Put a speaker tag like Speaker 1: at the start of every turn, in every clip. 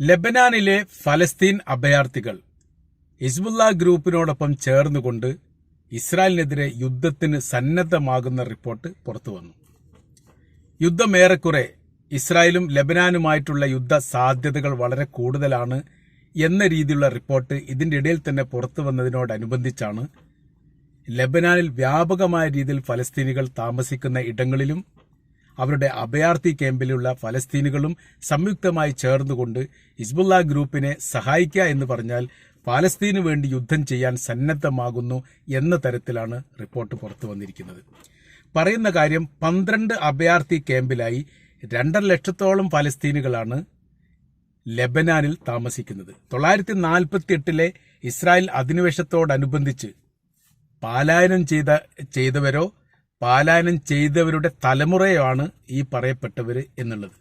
Speaker 1: ലബനാനിലെ ഫലസ്തീൻ അഭയാർത്ഥികൾ ഹിസ്ബുല്ല ഗ്രൂപ്പിനോടൊപ്പം ചേർന്നുകൊണ്ട് ഇസ്രായേലിനെതിരെ യുദ്ധത്തിന് സന്നദ്ധമാകുന്ന റിപ്പോർട്ട് പുറത്തുവന്നു. യുദ്ധം ഏറെക്കുറെ ഇസ്രായേലും ലബനാനുമായിട്ടുള്ള യുദ്ധ സാധ്യതകൾ വളരെ കൂടുതലാണ് എന്ന രീതിയിലുള്ള റിപ്പോർട്ട് ഇതിന്റെ ഇടയിൽ തന്നെ പുറത്തു വന്നതിനോടനുബന്ധിച്ചാണ് ലബനാനിൽ വ്യാപകമായ രീതിയിൽ ഫലസ്തീനികൾ താമസിക്കുന്ന ഇടങ്ങളിലും അവരുടെ അഭയാർത്ഥി ക്യാമ്പിലുള്ള ഫലസ്തീനുകളും സംയുക്തമായി ചേർന്നുകൊണ്ട് ഹിസ്ബുല്ല ഗ്രൂപ്പിനെ സഹായിക്കുക എന്ന് പറഞ്ഞാൽ പാലസ്തീനു വേണ്ടി യുദ്ധം ചെയ്യാൻ സന്നദ്ധമാകുന്നു എന്ന തരത്തിലാണ് റിപ്പോർട്ട് പുറത്തു വന്നിരിക്കുന്നത്. പറയുന്ന കാര്യം പന്ത്രണ്ട് അഭയാർത്ഥി ക്യാമ്പിലായി രണ്ടര ലക്ഷത്തോളം ഫലസ്തീനുകളാണ് ലെബനാനിൽ താമസിക്കുന്നത്. തൊള്ളായിരത്തി നാൽപ്പത്തി എട്ടിലെ ഇസ്രായേൽ അധിനിവേശത്തോടനുബന്ധിച്ച് പാലായനം ചെയ്ത ചെയ്തവരോ പാലായനം ചെയ്തവരുടെ തലമുറയാണ് ഈ പറയപ്പെട്ടവർ എന്നുള്ളത്.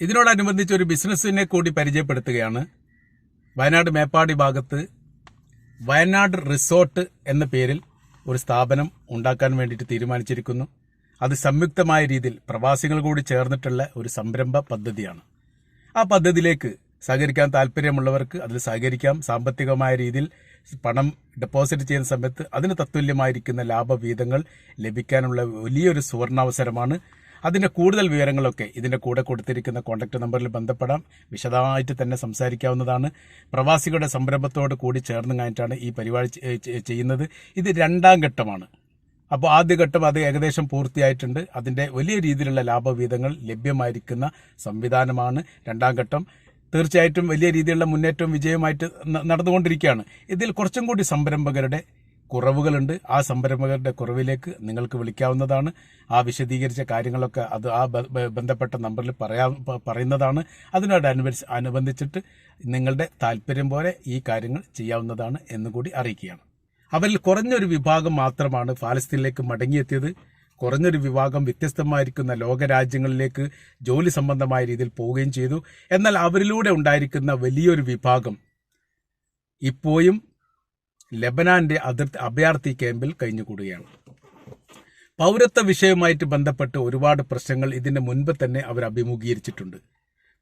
Speaker 1: ഇതിനോടനുബന്ധിച്ച് ഒരു ബിസിനസ്സിനെ കൂടി പരിചയപ്പെടുത്തുകയാണ് വയനാട് മേപ്പാടി ഭാഗത്ത് വയനാട് റിസോർട്ട് എന്ന പേരിൽ ഒരു സ്ഥാപനം ഉണ്ടാക്കാൻ വേണ്ടിയിട്ട് തീരുമാനിച്ചിരിക്കുന്നു. അത് സംയുക്തമായ രീതിയിൽ പ്രവാസികൾ കൂടി ചേർന്നിട്ടുള്ള ഒരു സംരംഭ പദ്ധതിയാണ്. ആ പദ്ധതിയിലേക്ക് സഹകരിക്കാൻ താല്പര്യമുള്ളവർക്ക് അതിൽ സഹകരിക്കാം. സാമ്പത്തികമായ രീതിയിൽ പണം ഡെപ്പോസിറ്റ് ചെയ്യുന്ന സമയത്ത് അതിന് തത്തുല്യമായിരിക്കുന്ന ലാഭവീതങ്ങൾ ലഭിക്കാനുള്ള വലിയൊരു സുവർണാവസരമാണ്. അതിന്റെ കൂടുതൽ വിവരങ്ങളൊക്കെ ഇതിന്റെ കൂടെ കൊടുത്തിരിക്കുന്ന കോൺടാക്ട് നമ്പറിൽ ബന്ധപ്പെടാം. വിശദമായിട്ട് തന്നെ സംസാരിക്കാവുന്നതാണ്. പ്രവാസികളുടെ സംരംഭത്തോട് കൂടി ചേർന്ന് കഴിഞ്ഞിട്ടാണ് ഈ പരിപാടി ചെയ്യുന്നത്. ഇത് രണ്ടാം ഘട്ടമാണ്. അപ്പോൾ ആദ്യഘട്ടം അത് ഏകദേശം പൂർത്തിയായിട്ടുണ്ട്. അതിന്റെ വലിയ രീതിയിലുള്ള ലാഭവീതങ്ങൾ ലഭ്യമായിരിക്കുന്ന സംവിധാനമാണ് രണ്ടാം ഘട്ടം. തീർച്ചയായിട്ടും വലിയ രീതിയിലുള്ള മുന്നേറ്റവും വിജയമായിട്ട് നടന്നുകൊണ്ടിരിക്കുകയാണ്. ഇതിൽ കുറച്ചും കൂടി സംരംഭകരുടെ കുറവുകളുണ്ട്. ആ സംരംഭകരുടെ കുറവിലേക്ക് നിങ്ങൾക്ക് വിളിക്കാവുന്നതാണ്. ആ വിശദീകരിച്ച കാര്യങ്ങളൊക്കെ അത് ആ ബന്ധപ്പെട്ട നമ്പറിൽ പറയാ പറയുന്നതാണ്. അതിനോട് അനുബന്ധി- അനുബന്ധിച്ചിട്ട് നിങ്ങളുടെ താല്പര്യം പോലെ ഈ കാര്യങ്ങൾ ചെയ്യാവുന്നതാണ് എന്നുകൂടി അറിയിക്കുകയാണ്. അവരിൽ കുറഞ്ഞൊരു വിഭാഗം മാത്രമാണ് ഫാലസ്തീനിലേക്ക് മടങ്ങിയെത്തിയത്. കുറഞ്ഞൊരു വിഭാഗം വ്യത്യസ്തമായിരിക്കുന്ന ലോകരാജ്യങ്ങളിലേക്ക് ജോലി സംബന്ധമായ രീതിയിൽ പോവുകയും ചെയ്തു. എന്നാൽ അവരിലൂടെ ഉണ്ടായിരിക്കുന്ന വലിയൊരു വിഭാഗം ഇപ്പോഴും ലബനാന്റെ അതിർത്തി അഭയാർത്ഥി ക്യാമ്പിൽ കഴിഞ്ഞുകൂടുകയാണ്. പൗരത്വ വിഷയവുമായിട്ട് ബന്ധപ്പെട്ട് ഒരുപാട് പ്രശ്നങ്ങൾ ഇതിന്റെ മുൻപ് തന്നെ അവർ അഭിമുഖീകരിച്ചിട്ടുണ്ട്.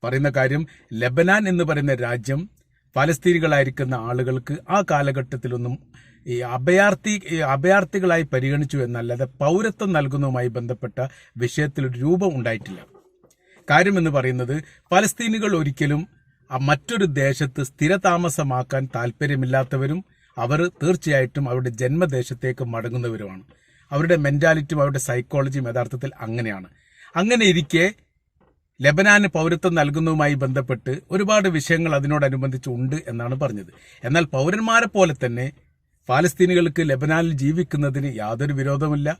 Speaker 1: പറയുന്ന കാര്യം ലബനാൻ എന്ന് പറയുന്ന രാജ്യം ഫലസ്തീനികളായിരിക്കുന്ന ആളുകൾക്ക് ആ കാലഘട്ടത്തിലൊന്നും ഈ അഭയാർത്ഥി അഭയാർത്ഥികളായി പരിഗണിച്ചു എന്നല്ലാതെ പൗരത്വം നൽകുന്നതുമായി ബന്ധപ്പെട്ട വിഷയത്തിൽ ഒരു രൂപം ഉണ്ടായിട്ടില്ല. കാര്യമെന്ന് പറയുന്നത് പലസ്തീനുകൾ ഒരിക്കലും മറ്റൊരു ദേശത്ത് സ്ഥിരതാമസമാക്കാൻ താല്പര്യമില്ലാത്തവരും അവർ തീർച്ചയായിട്ടും അവരുടെ ജന്മദേശത്തേക്ക് മടങ്ങുന്നവരുമാണ്. അവരുടെ മെന്റാലിറ്റിയും അവരുടെ സൈക്കോളജിയും യഥാർത്ഥത്തിൽ അങ്ങനെയാണ്. അങ്ങനെ ഇരിക്കെ ലബനാന് പൗരത്വം നൽകുന്നതുമായി ബന്ധപ്പെട്ട് ഒരുപാട് വിഷയങ്ങൾ അതിനോടനുബന്ധിച്ച് ഉണ്ട് എന്നാണ് പറഞ്ഞത്. എന്നാൽ പൗരന്മാരെ പോലെ തന്നെ ഫാലസ്തീനികൾക്ക് ലബനാനിൽ ജീവിക്കുന്നതിന് യാതൊരു വിരോധമില്ല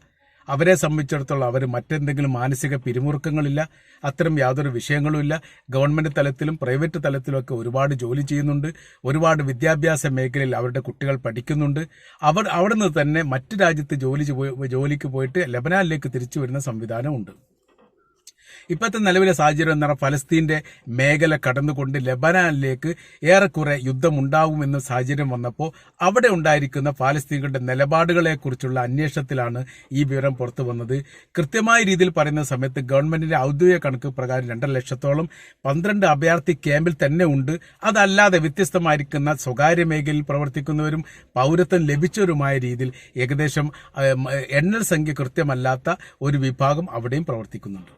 Speaker 1: അവരെ സംബന്ധിച്ചിടത്തോളം അവർ മറ്റെന്തെങ്കിലും മാനസിക പിരിമുറുക്കങ്ങളില്ല. അത്തരം യാതൊരു വിഷയങ്ങളുമില്ല. ഗവൺമെന്റ് തലത്തിലും പ്രൈവറ്റ് തലത്തിലുമൊക്കെ ഒരുപാട് ജോലി ചെയ്യുന്നുണ്ട്. ഒരുപാട് വിദ്യാഭ്യാസ മേഖലയിൽ അവരുടെ കുട്ടികൾ പഠിക്കുന്നുണ്ട്. അവർ അവിടെ നിന്ന് തന്നെ മറ്റു രാജ്യത്ത് ജോലി ജോലിക്ക് പോയിട്ട് ലബനാനിലേക്ക് തിരിച്ചു വരുന്ന സംവിധാനമുണ്ട്. ഇപ്പോഴത്തെ നിലവിലെ സാഹചര്യം എന്ന് പറഞ്ഞാൽ ഫലസ്തീന്റെ മേഖല കടന്നുകൊണ്ട് ലബനാനിലേക്ക് ഏറെക്കുറെ യുദ്ധമുണ്ടാവുമെന്ന സാഹചര്യം വന്നപ്പോൾ അവിടെ ഉണ്ടായിരിക്കുന്ന ഫലസ്തീനുകളുടെ നിലപാടുകളെക്കുറിച്ചുള്ള അന്വേഷണത്തിലാണ് ഈ വിവരം പുറത്തു വന്നത്. കൃത്യമായ രീതിയിൽ പറയുന്ന സമയത്ത് ഗവൺമെന്റിന്റെ ഔദ്യോഗിക കണക്ക് പ്രകാരം രണ്ടര ലക്ഷത്തോളം പന്ത്രണ്ട് അഭയാർത്ഥി ക്യാമ്പിൽ തന്നെ ഉണ്ട്. അതല്ലാതെ വ്യത്യസ്തമായിരിക്കുന്ന സ്വകാര്യ മേഖലയിൽ പ്രവർത്തിക്കുന്നവരും പൗരത്വം ലഭിച്ചവരുമായ രീതിയിൽ ഏകദേശം എണ്ണൽ സംഖ്യ കൃത്യമല്ലാത്ത ഒരു വിഭാഗം അവിടെയും പ്രവർത്തിക്കുന്നുണ്ട്.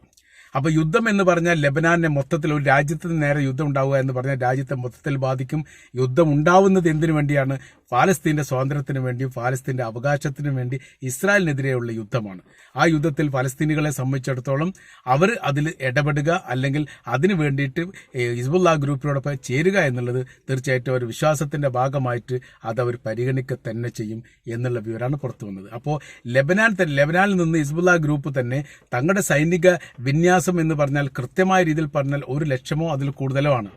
Speaker 1: അപ്പൊ യുദ്ധം എന്ന് പറഞ്ഞാൽ ലബനാനെ മൊത്തത്തിൽ ഒരു രാജ്യത്തിന് നേരെ യുദ്ധം ഉണ്ടാവുക എന്ന് പറഞ്ഞാൽ രാജ്യത്തെ മൊത്തത്തിൽ ബാധിക്കും. യുദ്ധം ഉണ്ടാവുന്നത് എന്തിനു വേണ്ടിയാണ്? ഫാലസ്തീന്റെ സ്വാതന്ത്ര്യത്തിനു വേണ്ടിയും ഫാലസ്തീന്റെ അവകാശത്തിനു വേണ്ടി ഇസ്രായേലിനെതിരെയുള്ള യുദ്ധമാണ്. ആ യുദ്ധത്തിൽ ഫലസ്തീനികളെ സംബന്ധിച്ചിടത്തോളം അവർ അതിൽ ഇടപെടുക അല്ലെങ്കിൽ അതിനു വേണ്ടിയിട്ട് ഹിസ്ബുല്ല ഗ്രൂപ്പിനോടൊപ്പം ചേരുക എന്നുള്ളത് തീർച്ചയായിട്ടും ഒരു വിശ്വാസത്തിന്റെ ഭാഗമായിട്ട് അത് അവർ പരിഗണിക്കുക തന്നെ ചെയ്യും എന്നുള്ള വിവരമാണ് പുറത്തു വന്നത്. അപ്പോൾ ലബനാൻ ലബനാനിൽ നിന്ന് ഹിസ്ബുല്ല ഗ്രൂപ്പ് തന്നെ തങ്ങളുടെ സൈനിക വിന്യാസം എന്ന് പറഞ്ഞാൽ കൃത്യമായ രീതിയിൽ പറഞ്ഞാൽ ഒരു ലക്ഷമോ അതിൽ കൂടുതലോ ആണ്.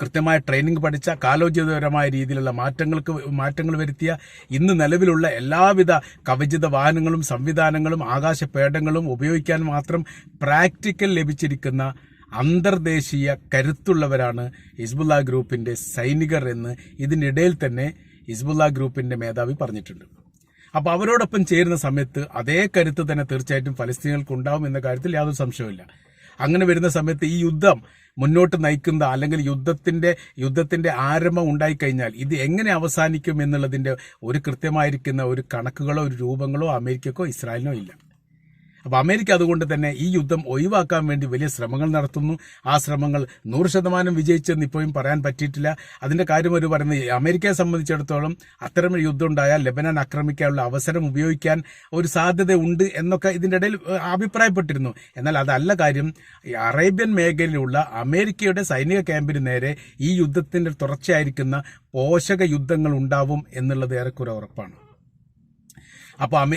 Speaker 1: കൃത്യമായ ട്രെയിനിങ് പഠിച്ച കാലോചിതപരമായ രീതിയിലുള്ള മാറ്റങ്ങൾക്ക് മാറ്റങ്ങൾ വരുത്തിയ ഇന്ന് നിലവിലുള്ള എല്ലാവിധ കവചിത വാഹനങ്ങളും സംവിധാനങ്ങളും ആകാശ ആകാശപേടങ്ങളും ഉപയോഗിക്കാൻ മാത്രം പ്രാക്ടിക്കൽ ലഭിച്ചിരിക്കുന്ന അന്തർദേശീയ കരുത്തുള്ളവരാണ് ഹിസ്ബുല്ല ഗ്രൂപ്പിന്റെ സൈനികർ എന്ന് ഇതിനിടയിൽ തന്നെ ഹിസ്ബുല്ല ഗ്രൂപ്പിന്റെ മേധാവി പറഞ്ഞിട്ടുണ്ട്. അപ്പോൾ അവരോടൊപ്പം ചേരുന്ന സമയത്ത് അതേ കരുത്ത് തന്നെ തീർച്ചയായിട്ടും ഫലസ്തീനുകൾക്ക് ഉണ്ടാവും എന്ന കാര്യത്തിൽ യാതൊരു സംശയവുമില്ല. അങ്ങനെ വരുന്ന സമയത്ത് ഈ യുദ്ധം മുന്നോട്ട് നയിക്കുന്ന അല്ലെങ്കിൽ യുദ്ധത്തിന്റെ യുദ്ധത്തിന്റെ ആരംഭം ഉണ്ടായിക്കഴിഞ്ഞാൽ ഇത് എങ്ങനെ അവസാനിക്കും എന്നുള്ളതിന്റെ ഒരു കൃത്യമായിരിക്കുന്ന ഒരു കണക്കുകളോ ഒരു രൂപങ്ങളോ അമേരിക്കക്കോ ഇസ്രായേലിനോ ഇല്ല. അപ്പൊ അമേരിക്ക അതുകൊണ്ട് തന്നെ ഈ യുദ്ധം ഒഴിവാക്കാൻ വേണ്ടി വലിയ ശ്രമങ്ങൾ നടത്തുന്നു. ആ ശ്രമങ്ങൾ നൂറ് ശതമാനം വിജയിച്ചെന്ന് ഇപ്പോഴും പറയാൻ പറ്റിയിട്ടില്ല. അതിന്റെ കാര്യം ഒരു പറയുന്നത് അമേരിക്കയെ സംബന്ധിച്ചിടത്തോളം അത്തരം ഒരു യുദ്ധം ഉണ്ടായാൽ ലെബനാൻ ആക്രമിക്കാനുള്ള അവസരം ഉപയോഗിക്കാൻ ഒരു സാധ്യത ഉണ്ട് എന്നൊക്കെ ഇതിന്റെ ഇടയിൽ അഭിപ്രായപ്പെട്ടിരുന്നു. എന്നാൽ അതല്ല കാര്യം അറേബ്യൻ മേഖലയിലുള്ള അമേരിക്കയുടെ സൈനിക ക്യാമ്പിന് നേരെ ഈ യുദ്ധത്തിന്റെ തുടർച്ചയായിരിക്കുന്ന പോഷക യുദ്ധങ്ങൾ ഉണ്ടാവും എന്നുള്ളത് ഏറെക്കുറെ ഉറപ്പാണ്. അപ്പോൾ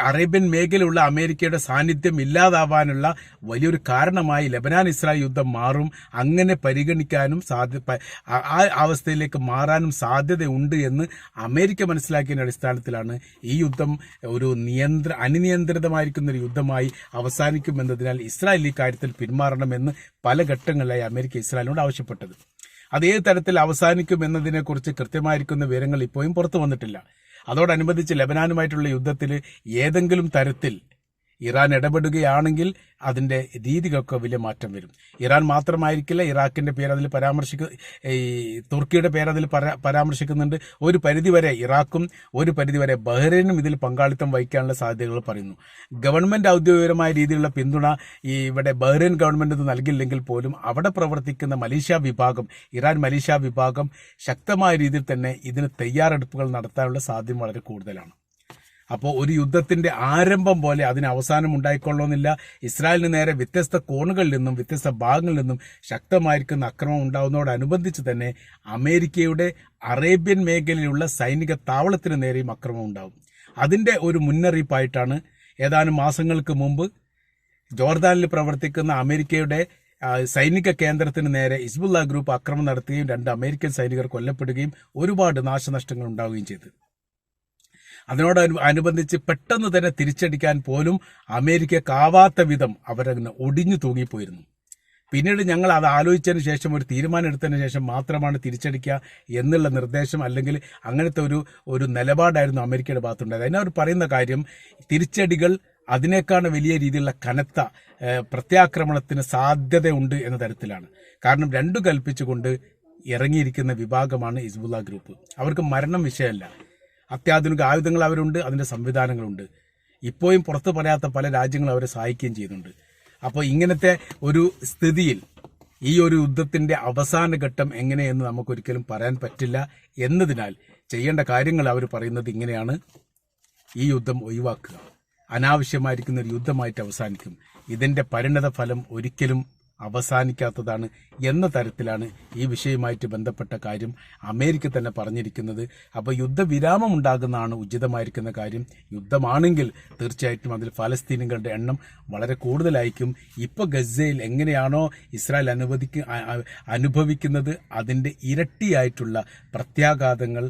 Speaker 1: അറേബ്യൻ മേഖലയുള്ള അമേരിക്കയുടെ സാന്നിധ്യം ഇല്ലാതാവാനുള്ള വലിയൊരു കാരണമായി ലബനാൻ ഇസ്രായേൽ യുദ്ധം മാറും. അങ്ങനെ പരിഗണിക്കാനും സാധ്യ ആ- ആ അവസ്ഥയിലേക്ക് മാറാനും സാധ്യതയുണ്ട് എന്ന് അമേരിക്ക മനസ്സിലാക്കിയതിന്റെ അടിസ്ഥാനത്തിലാണ് ഈ യുദ്ധം ഒരു നിയന്ത്ര അനിയന്ത്രിതമായിരിക്കുന്ന ഒരു യുദ്ധമായി അവസാനിക്കുമെന്നതിനാൽ ഇസ്രായേൽ ഈ കാര്യത്തിൽ പിന്മാറണമെന്ന് പല ഘട്ടങ്ങളിലായി അമേരിക്ക ഇസ്രായേലിനോട് ആവശ്യപ്പെട്ടത്. അത് ഏത് തരത്തിൽ അവസാനിക്കും എന്നതിനെക്കുറിച്ച് കൃത്യമായിരിക്കുന്ന വിവരങ്ങൾ ഇപ്പോഴും പുറത്തു വന്നിട്ടില്ല. അതോടനുബന്ധിച്ച് ലബനാനുമായിട്ടുള്ള യുദ്ധത്തിൽ ഏതെങ്കിലും തരത്തിൽ ഇറാൻ ഇടപെടുകയാണെങ്കിൽ അതിന്റെ രീതികൾക്ക് വലിയ മാറ്റം വരും. ഇറാൻ മാത്രമായിരിക്കില്ല ഇറാഖിന്റെ പേര് അതിൽ പരാമർശിക്ക ഈ തുർക്കിയുടെ പേര് അതിൽ പരാമർശിക്കുന്നുണ്ട്. ഒരു പരിധിവരെ ഇറാഖും ഒരു പരിധിവരെ ബഹ്റൈനും ഇതിൽ പങ്കാളിത്തം വഹിക്കാനുള്ള സാധ്യതകൾ പറയുന്നു. ഗവൺമെന്റ് ഔദ്യോഗികമായ രീതിയിലുള്ള പിന്തുണ ഈ ഇവിടെ ബഹ്റൈൻ ഗവൺമെന്റ് ഇത് നൽകില്ലെങ്കിൽ പോലും അവിടെ പ്രവർത്തിക്കുന്ന മലേഷ്യ വിഭാഗം ഇറാൻ മലേഷ്യ വിഭാഗം ശക്തമായ രീതിയിൽ തന്നെ ഇതിന് തയ്യാറെടുപ്പുകൾ നടത്താനുള്ള സാധ്യത വളരെ കൂടുതലാണ്. അപ്പോൾ ഒരു യുദ്ധത്തിന്റെ ആരംഭം പോലെ അതിന് അവസാനം ഉണ്ടായിക്കൊള്ളണമെന്നില്ല ഇസ്രായേലിന് നേരെ വ്യത്യസ്ത കോണുകളിൽ നിന്നും വ്യത്യസ്ത ഭാഗങ്ങളിൽ നിന്നും ശക്തമായിരിക്കുന്ന അക്രമം ഉണ്ടാവുന്നതോടനുബന്ധിച്ച് തന്നെ അമേരിക്കയുടെ അറേബ്യൻ മേഖലയിലുള്ള സൈനിക താവളത്തിന് നേരെയും അക്രമം ഉണ്ടാവും. അതിന്റെ ഒരു മുന്നറിയിപ്പായിട്ടാണ് ഏതാനും മാസങ്ങൾക്ക് മുമ്പ് ജോർദാനിൽ പ്രവർത്തിക്കുന്ന അമേരിക്കയുടെ സൈനിക കേന്ദ്രത്തിന് നേരെ ഇസ്ബുല്ല ഗ്രൂപ്പ് ആക്രമണം നടത്തുകയും രണ്ട് അമേരിക്കൻ സൈനികർ കൊല്ലപ്പെടുകയും ഒരുപാട് നാശനഷ്ടങ്ങൾ ഉണ്ടാവുകയും ചെയ്തു. അതിനോട് അനു- അനുബന്ധിച്ച് പെട്ടെന്ന് തന്നെ തിരിച്ചടിക്കാൻ പോലും അമേരിക്കക്കാവാത്ത വിധം അവരങ്ങനെ ഒടിഞ്ഞു തൂങ്ങിപ്പോയിരുന്നു. പിന്നീട് ഞങ്ങൾ അത് ആലോചിച്ചതിന് ശേഷം ഒരു തീരുമാനം എടുത്തതിന് ശേഷം മാത്രമാണ് തിരിച്ചടിക്കുക എന്നുള്ള നിർദ്ദേശം അല്ലെങ്കിൽ അങ്ങനത്തെ ഒരു ഒരു നിലപാടായിരുന്നു അമേരിക്കയുടെ ഭാഗത്തുണ്ടായത്. അതിനവർ പറയുന്ന കാര്യം തിരിച്ചടികൾ അതിനേക്കാൾ വലിയ രീതിയിലുള്ള കനത്ത പ്രത്യാക്രമണത്തിന് സാധ്യതയുണ്ട് എന്ന തരത്തിലാണ്. കാരണം രണ്ടു കൽപ്പിച്ചുകൊണ്ട് ഇറങ്ങിയിരിക്കുന്ന വിഭാഗമാണ് ഇസ്ബുല്ല ഗ്രൂപ്പ്. അവർക്ക് മരണം വിഷയമല്ല. അത്യാധുനിക ആയുധങ്ങൾ അവരുണ്ട് അതിന്റെ സംവിധാനങ്ങളുണ്ട്. ഇപ്പോഴും പുറത്ത് പറയാത്ത പല രാജ്യങ്ങളും അവരെ സഹായിക്കുകയും ചെയ്യുന്നുണ്ട്. അപ്പോൾ ഇങ്ങനത്തെ ഒരു സ്ഥിതിയിൽ ഈ ഒരു യുദ്ധത്തിന്റെ അവസാന ഘട്ടം എങ്ങനെയെന്ന് നമുക്കൊരിക്കലും പറയാൻ പറ്റില്ല. എന്നതിനാൽ ചെയ്യേണ്ട കാര്യങ്ങൾ അവർ പറയുന്നത് ഇങ്ങനെയാണ്. ഈ യുദ്ധം ഒഴിവാക്കുക. അനാവശ്യമായിരിക്കുന്ന ഒരു യുദ്ധമായിട്ട് അവസാനിക്കും. ഇതിന്റെ പരിണത ഫലം ഒരിക്കലും അവസാനിക്കാത്തതാണ് എന്ന തരത്തിലാണ് ഈ വിഷയവുമായിട്ട് ബന്ധപ്പെട്ട കാര്യം അമേരിക്ക തന്നെ പറഞ്ഞിരിക്കുന്നത്. അപ്പോൾ യുദ്ധവിരാമം ഉണ്ടാകുന്നതാണ് ഉചിതമായിരിക്കുന്ന കാര്യം. യുദ്ധമാണെങ്കിൽ തീർച്ചയായിട്ടും അതിൽ ഫലസ്തീനുകളുടെ എണ്ണം വളരെ കൂടുതലായിരിക്കും. ഇപ്പോൾ ഗസയിൽ എങ്ങനെയാണോ ഇസ്രായേൽ അനുവദിക്ക അനുഭവിക്കുന്നത് അതിന്റെ ഇരട്ടിയായിട്ടുള്ള പ്രത്യാഘാതങ്ങൾ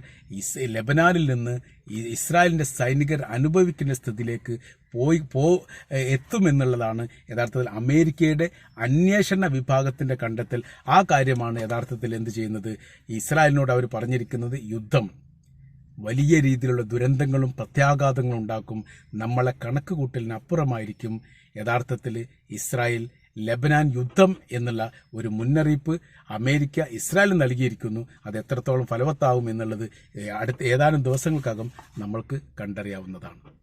Speaker 1: ലെബനാനിൽ നിന്ന് ഈ ഇസ്രായേലിന്റെ സൈനികർ അനുഭവിക്കുന്ന സ്ഥിതിയിലേക്ക് പോയി പോ എത്തുമെന്നുള്ളതാണ് യഥാർത്ഥത്തിൽ അമേരിക്കയുടെ അന്വേഷണ വിഭാഗത്തിന്റെ കണ്ടെത്തൽ. ആ കാര്യമാണ് യഥാർത്ഥത്തിൽ എന്ത് ചെയ്യുന്നത്? ഇസ്രായേലിനോട് അവർ പറഞ്ഞിരിക്കുന്നത് യുദ്ധം. വലിയ രീതിയിലുള്ള ദുരന്തങ്ങളും പ്രത്യാഘാതങ്ങളും ഉണ്ടാക്കും. നമ്മളെ കണക്ക് കൂട്ടലിനപ്പുറമായിരിക്കും യഥാർത്ഥത്തിൽ ഇസ്രായേൽ ലബനാൻ യുദ്ധം എന്നുള്ള ഒരു മുന്നറിയിപ്പ് അമേരിക്ക ഇസ്രായേലിന് നൽകിയിരിക്കുന്നു. അത് എത്രത്തോളം ഫലവത്താവും എന്നുള്ളത് അടുത്ത ഏതാനും ദിവസങ്ങൾക്കകം നമ്മൾക്ക് കണ്ടറിയാവുന്നതാണ്.